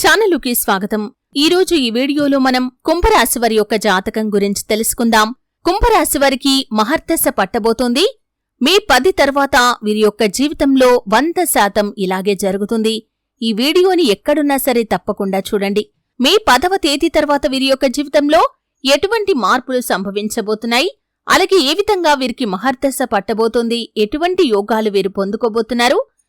ఛానలుకి స్వాగతం. ఈ రోజు ఈ వీడియోలో మనం కుంభరాశి వారి యొక్క జాతకం గురించి తెలుసుకుందాం. కుంభరాశి వారికి మహర్దశ పట్టబోతోంది. మే పది తర్వాత వీరి యొక్క జీవితంలో వంద శాతం ఇలాగే జరుగుతుంది. ఈ వీడియోని ఎక్కడున్నా సరే తప్పకుండా చూడండి. మే పదవ తేదీ తర్వాత వీరి యొక్క జీవితంలో ఎటువంటి మార్పులు సంభవించబోతున్నాయి? అలాగే ఏ విధంగా వీరికి మహర్దశ పట్టబోతోంది? ఎటువంటి యోగాలు వీరు పొందుకోబోతున్నారు?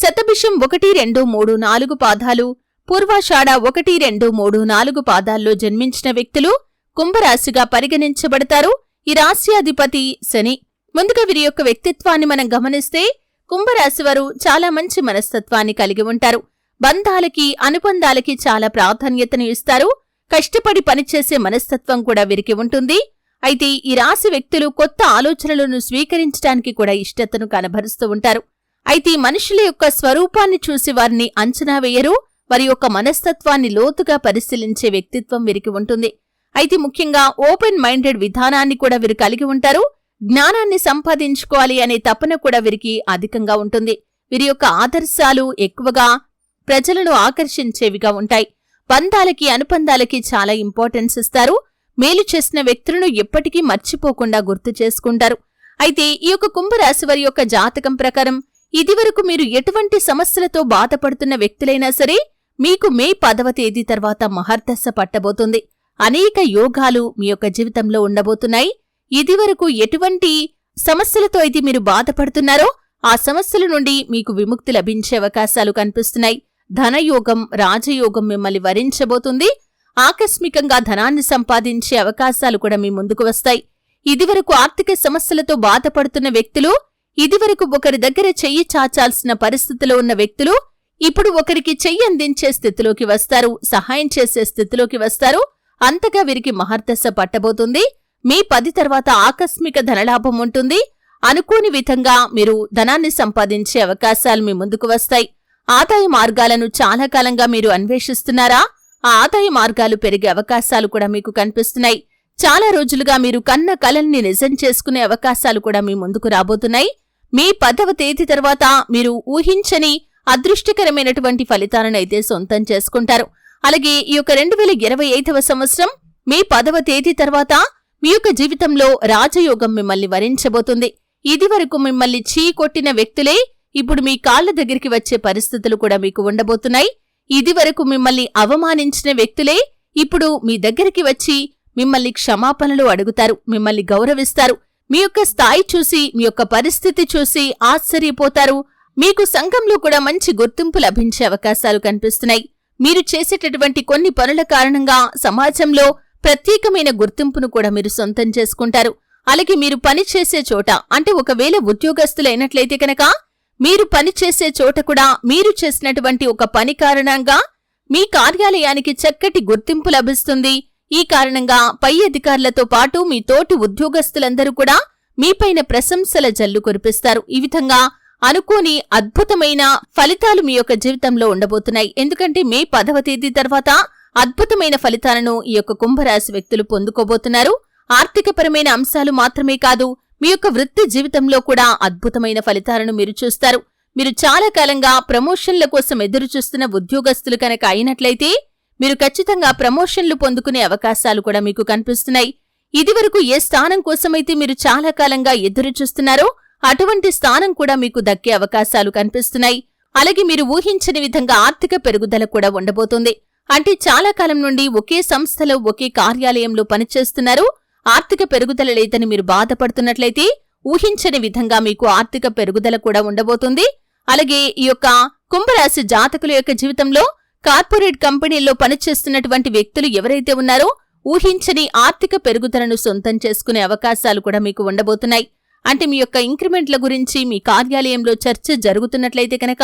శతభిషం ఒకటి రెండు మూడు నాలుగు పాదాలు పూర్వాషాఢ ఒకటి రెండు మూడు నాలుగు పాదాల్లో జన్మించిన వ్యక్తులు కుంభరాశిగా పరిగణించబడతారు. ఈ రాశి అధిపతి శని. ముందుగా వీరి యొక్క వ్యక్తిత్వాన్ని మనం గమనిస్తే కుంభరాశి వారు చాలా మంచి మనస్తత్వాన్ని కలిగి ఉంటారు. బంధాలకి అనుబంధాలకి చాలా ప్రాధాన్యతను ఇస్తారు. కష్టపడి పనిచేసే మనస్తత్వం కూడా వీరికి ఉంటుంది. అయితే ఈ రాశి వ్యక్తులు కొత్త ఆలోచనలను స్వీకరించడానికి కూడా ఇష్టతను కనబరుస్తూ ఉంటారు. అయితే మనుషుల యొక్క స్వరూపాన్ని చూసి వారిని అంచనా వేయరు. వారి యొక్క మనస్తత్వాన్ని లోతుగా పరిశీలించే వ్యక్తిత్వం వీరికి ఉంటుంది. అయితే ముఖ్యంగా ఓపెన్ మైండెడ్ విధానాన్ని కూడా వీరు కలిగి ఉంటారు. జ్ఞానాన్ని సంపాదించుకోవాలి అనే తపన కూడా వీరికి అధికంగా ఉంటుంది. వీరి యొక్క ఆదర్శాలు ఎక్కువగా ప్రజలను ఆకర్షించేవిగా ఉంటాయి. బంధాలకి అనుబంధాలకి చాలా ఇంపార్టెన్స్ ఇస్తారు. మేలు చేసిన వ్యక్తులను ఎప్పటికీ మర్చిపోకుండా గుర్తు చేసుకుంటారు. అయితే ఈ యొక్క కుంభరాశి వారి యొక్క జాతకం ప్రకారం ఇదివరకు మీరు ఎటువంటి సమస్యలతో బాధపడుతున్న వ్యక్తులైనా సరే మీకు మే పదవ తేదీ తర్వాత మహర్దశ పట్టబోతుంది. అనేక యోగాలు మీ యొక్క జీవితంలో ఉండబోతున్నాయి. ఇదివరకు ఎటువంటి సమస్యలతో అయితే మీరు బాధపడుతున్నారో ఆ సమస్యల నుండి మీకు విముక్తి లభించే అవకాశాలు కనిపిస్తున్నాయి. ధనయోగం రాజయోగం మిమ్మల్ని వరించబోతుంది. ఆకస్మికంగా ధనాన్ని సంపాదించే అవకాశాలు కూడా మీ ముందుకు వస్తాయి. ఇదివరకు ఆర్థిక సమస్యలతో బాధపడుతున్న వ్యక్తులు ఇదివరకు ఒకరి దగ్గర చెయ్యి చాచాల్సిన పరిస్థితిలో ఉన్న వ్యక్తులు ఇప్పుడు ఒకరికి చెయ్యి అందించే స్థితిలోకి వస్తారు సహాయం చేసే స్థితిలోకి వస్తారు. అంతగా వీరికి మహర్దశ పట్టబోతుంది. మీ పది తర్వాత ఆకస్మిక ధనలాభం ఉంటుంది. అనుకోని విధంగా మీరు ధనాన్ని సంపాదించే అవకాశాలు మీ ముందుకు వస్తాయి. ఆదాయ మార్గాలను చాలా కాలంగా మీరు అన్వేషిస్తున్నారా? ఆ ఆదాయ మార్గాలు పెరిగే అవకాశాలు కూడా మీకు కనిపిస్తున్నాయి. చాలా రోజులుగా మీరు కన్న కలల్ని నిజం చేసుకునే అవకాశాలు కూడా మీ ముందుకు రాబోతున్నాయి. మీ పదవ తేదీ తర్వాత మీరు ఊహించని అదృష్టకరమైనటువంటి ఫలితాలను అయితే సొంతం చేసుకుంటారు. అలాగే ఈ యొక్క రెండు వేల ఇరవై ఐదవ సంవత్సరం మీ పదవ తేదీ తర్వాత మీ యొక్క జీవితంలో రాజయోగం మిమ్మల్ని వరించబోతుంది. ఇదివరకు మిమ్మల్ని చీ కొట్టిన వ్యక్తులే ఇప్పుడు మీ కాళ్ళ దగ్గరికి వచ్చే పరిస్థితులు కూడా మీకు ఉండబోతున్నాయి. ఇదివరకు మిమ్మల్ని అవమానించిన వ్యక్తులే ఇప్పుడు మీ దగ్గరికి వచ్చి మిమ్మల్ని క్షమాపణలు అడుగుతారు మిమ్మల్ని గౌరవిస్తారు. మీ యొక్క స్థాయి చూసి మీ యొక్క పరిస్థితి చూసి ఆశ్చర్యపోతారు. మీకు సంఘంలో కూడా మంచి గుర్తింపు లభించే అవకాశాలు కనిపిస్తున్నాయి. మీరు చేసేటటువంటి కొన్ని పనుల కారణంగా సమాజంలో ప్రత్యేకమైన గుర్తింపును కూడా మీరు సొంతం చేసుకుంటారు. అలాగే మీరు పని చేసే చోట అంటే ఒకవేళ ఉద్యోగస్తులైనట్లయితే కనుక మీరు పని చేసే చోట కూడా మీరు చేసినటువంటి ఒక పని కారణంగా మీ కార్యాలయానికి చక్కటి గుర్తింపు లభిస్తుంది. ఈ కారణంగా పై అధికారులతో పాటు మీ తోటి ఉద్యోగస్తులందరూ కూడా మీపైన ప్రశంసల జల్లు కురిపిస్తారు. ఈ విధంగా అనుకోని అద్భుతమైన ఫలితాలు మీ యొక్క జీవితంలో ఉండబోతున్నాయి. ఎందుకంటే మే పదవ తేదీ తర్వాత అద్భుతమైన ఫలితాలను ఈ యొక్క కుంభరాశి వ్యక్తులు పొందుకోబోతున్నారు. ఆర్థికపరమైన అంశాలు మాత్రమే కాదు మీ యొక్క వృత్తి జీవితంలో కూడా అద్భుతమైన ఫలితాలను మీరు చూస్తారు. మీరు చాలా కాలంగా ప్రమోషన్ల కోసం ఎదురు చూస్తున్న ఉద్యోగస్తులు కనుక అయినట్లయితే మీరు ఖచ్చితంగా ప్రమోషన్లు పొందుకునే అవకాశాలు కూడా మీకు కనిపిస్తున్నాయి. ఇదివరకు ఏ స్థానం కోసమైతే మీరు చాలా కాలంగా ఎదురు చూస్తున్నారో అటువంటి స్థానం కూడా మీకు దక్కే అవకాశాలు కనిపిస్తున్నాయి. అలాగే మీరు ఊహించని విధంగా ఆర్థిక పెరుగుదల కూడా ఉండబోతుంది. అంటే చాలా కాలం నుండి ఒకే సంస్థలో ఒకే కార్యాలయంలో పనిచేస్తున్నారు. ఆర్థిక పెరుగుదల లేదని మీరు బాధపడుతున్నట్లయితే ఊహించని విధంగా మీకు ఆర్థిక పెరుగుదల కూడా ఉండబోతుంది. అలాగే ఈ యొక్క కుంభరాశి జాతకుల యొక్క జీవితంలో కార్పొరేట్ కంపెనీల్లో పనిచేస్తున్నటువంటి వ్యక్తులు ఎవరైతే ఉన్నారో ఊహించని ఆర్థిక పెరుగుదలను సొంతం చేసుకునే అవకాశాలు కూడా మీకు ఉండబోతున్నాయి. అంటే మీ యొక్క ఇంక్రిమెంట్ల గురించి మీ కార్యాలయంలో చర్చ జరుగుతున్నట్లయితే కనుక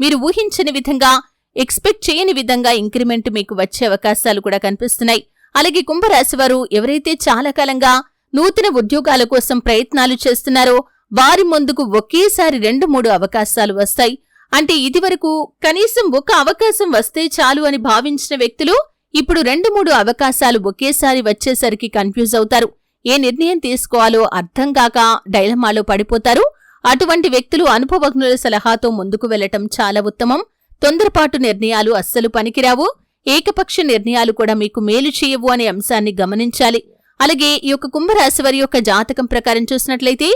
మీరు ఊహించని విధంగా ఎక్స్పెక్ట్ చేయని విధంగా ఇంక్రిమెంట్ మీకు వచ్చే అవకాశాలు కూడా కనిపిస్తున్నాయి. అలాగే కుంభరాశి వారు ఎవరైతే చాలా కాలంగా నూతన ఉద్యోగాల కోసం ప్రయత్నాలు చేస్తున్నారో వారి ముందుకు ఒకేసారి రెండు మూడు అవకాశాలు వస్తాయి. అంటే ఇదివరకు కనీసం ఒక అవకాశం వస్తే చాలు అని భావించిన వ్యక్తులు ఇప్పుడు రెండు మూడు అవకాశాలు ఒకేసారి వచ్చేసరికి కన్ఫ్యూజ్ అవుతారు. ఏ నిర్ణయం తీసుకోవాలో అర్థం కాక డైలమాలో పడిపోతారు. అటువంటి వ్యక్తులు అనుభవజ్ఞుల సలహాతో ముందుకు వెళ్ళటం చాలా ఉత్తమం. తొందరపాటు నిర్ణయాలు అస్సలు పనికిరావు. ఏకపక్ష నిర్ణయాలు కూడా మీకు మేలు చేయవు అనే అంశాన్ని గమనించాలి. అలాగే ఈ యొక్క కుంభరాశి వారి యొక్క జాతకం ప్రకారం చూసినట్లయితే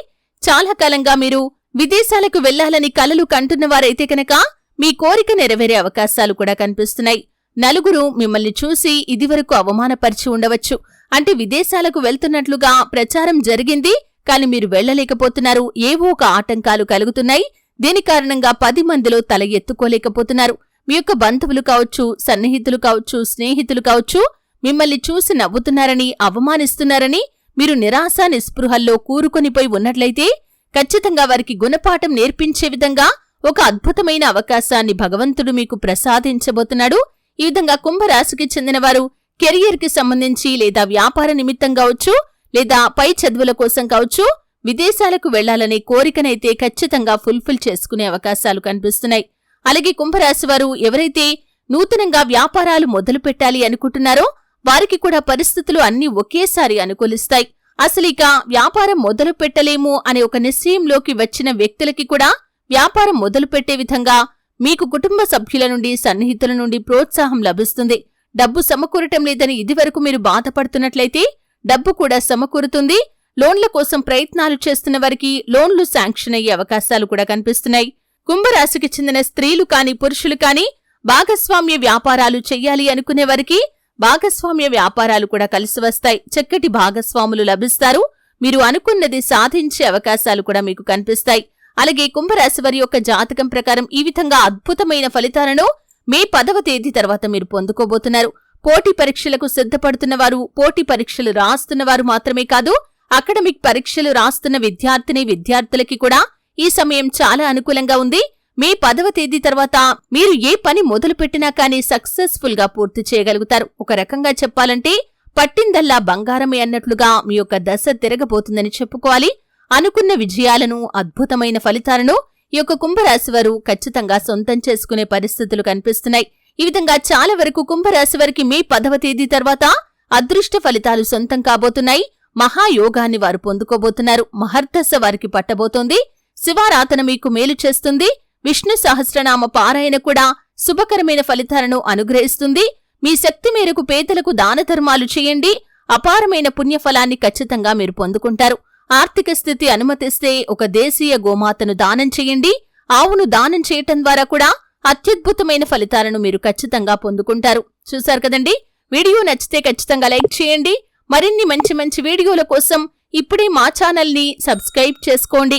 చాలా కాలంగా మీరు విదేశాలకు వెళ్ళాలని కలలు కంటున్నవారైతే కనుక మీ కోరిక నెరవేరే అవకాశాలు కూడా కనిపిస్తున్నాయి. నలుగురు మిమ్మల్ని చూసి ఇదివరకు అవమానపరిచి ఉండవచ్చు. అంటే విదేశాలకు వెళ్తున్నట్లుగా ప్రచారం జరిగింది కాని మీరు వెళ్ళలేకపోతున్నారు ఏవో ఒక ఆటంకాలు కలుగుతున్నాయి. దీని కారణంగా పది మందిలో తల ఎత్తుకోలేకపోతున్నారు. మీ యొక్క బంధువులు కావచ్చు సన్నిహితులు కావచ్చు స్నేహితులు కావచ్చు మిమ్మల్ని చూసి నవ్వుతున్నారని అవమానిస్తున్నారని మీరు నిరాశ నిస్పృహల్లో కూరుకొనిపోయి ఉన్నట్లయితే ఖచ్చితంగా వారికి గుణపాఠం నేర్పించే విధంగా ఒక అద్భుతమైన అవకాశాన్ని భగవంతుడు మీకు ప్రసాదించబోతున్నాడు. ఈ విధంగా కుంభరాశికి చెందినవారు కెరియర్కి సంబంధించి లేదా వ్యాపార నిమిత్తం కావచ్చు లేదా పై చదువుల కోసం కావచ్చు విదేశాలకు వెళ్ళాలనే కోరికనైతే ఖచ్చితంగా ఫుల్ఫిల్ చేసుకునే అవకాశాలు కనిపిస్తున్నాయి. అలాగే కుంభరాశి వారు ఎవరైతే నూతనంగా వ్యాపారాలు మొదలు పెట్టాలి అనుకుంటున్నారో వారికి కూడా పరిస్థితులు అన్ని ఒకేసారి అనుకూలిస్తాయి. అసలిక వ్యాపారం మొదలు పెట్టలేము అనే ఒక నిశ్చయంలోకి వచ్చిన వ్యక్తులకి కూడా వ్యాపారం మొదలు పెట్టే విధంగా మీకు కుటుంబ సభ్యుల నుండి సన్నిహితుల నుండి ప్రోత్సాహం లభిస్తుంది. డబ్బు సమకూరటం లేదని ఇదివరకు మీరు బాధపడుతున్నట్లయితే డబ్బు కూడా సమకూరుతుంది. లోన్ల కోసం ప్రయత్నాలు చేస్తున్న వారికి లోన్లు శాంక్షన్ అయ్యే అవకాశాలు కూడా కనిపిస్తున్నాయి. కుంభరాశికి చెందిన స్త్రీలు కాని పురుషులు కాని భాగస్వామ్య వ్యాపారాలు చెయ్యాలి అనుకునే వారికి భాగస్వామ్య వ్యాపారాలు కూడా కలిసి వస్తాయి. చక్కటి భాగస్వాములు లభిస్తారు. మీరు అనుకున్నది సాధించే అవకాశాలు కూడా మీకు కనిపిస్తాయి. అలాగే కుంభరాశి వారి యొక్క జాతకం ప్రకారం ఈ విధంగా అద్భుతమైన ఫలితాలను మే పదవ తేదీ తర్వాత మీరు పొందుకోబోతున్నారు. పోటీ పరీక్షలకు సిద్ధపడుతున్న వారు పోటీ పరీక్షలు రాస్తున్న వారు మాత్రమే కాదు అకాడమిక్ పరీక్షలు రాస్తున్న విద్యార్థిని విద్యార్థులకి కూడా ఈ సమయం చాలా అనుకూలంగా ఉంది. మే పదవ తేదీ తర్వాత మీరు ఏ పని మొదలుపెట్టినా కానీ సక్సెస్ఫుల్గా పూర్తి చేయగలుగుతారు. ఒక రకంగా చెప్పాలంటే పట్టిందల్లా బంగారమే అన్నట్లుగా మీ యొక్క దశ తిరగబోతుందని చెప్పుకోవాలి. అనుకున్న విజయాలను అద్భుతమైన ఫలితాలను ఈ యొక్క కుంభరాశి వారు ఖచ్చితంగా సొంతం చేసుకునే పరిస్థితులు కనిపిస్తున్నాయి. ఈ విధంగా చాలా వరకు కుంభరాశి వారికి మే పదవ తేదీ తర్వాత అదృష్ట ఫలితాలు సొంతం కాబోతున్నాయి. మహాయోగాన్ని వారు పొందుకోబోతున్నారు. మహర్దశ వారికి పట్టబోతోంది. శివారాధన మీకు మేలు చేస్తుంది. విష్ణు సహస్రనామ పారాయణ కూడా శుభకరమైన ఫలితాలను అనుగ్రహిస్తుంది. మీ శక్తి మేరకు పేదలకు దాన ధర్మాలు చేయండి. అపారమైన పుణ్యఫలాన్ని ఖచ్చితంగా మీరు పొందుకుంటారు. ఆర్థిక స్థితి అనుమతిస్తే ఒక దేశీయ గోమాతను దానం చేయండి. ఆవును దానం చేయటం ద్వారా కూడా అత్యద్భుతమైన ఫలితాలను మీరు ఖచ్చితంగా పొందుకుంటారు. చూశారు కదండి? వీడియో నచ్చితే ఖచ్చితంగా లైక్ చేయండి. మరిన్ని మంచి మంచి వీడియోల కోసం ఇప్పుడే మా ఛానల్ని సబ్స్క్రైబ్ చేసుకోండి.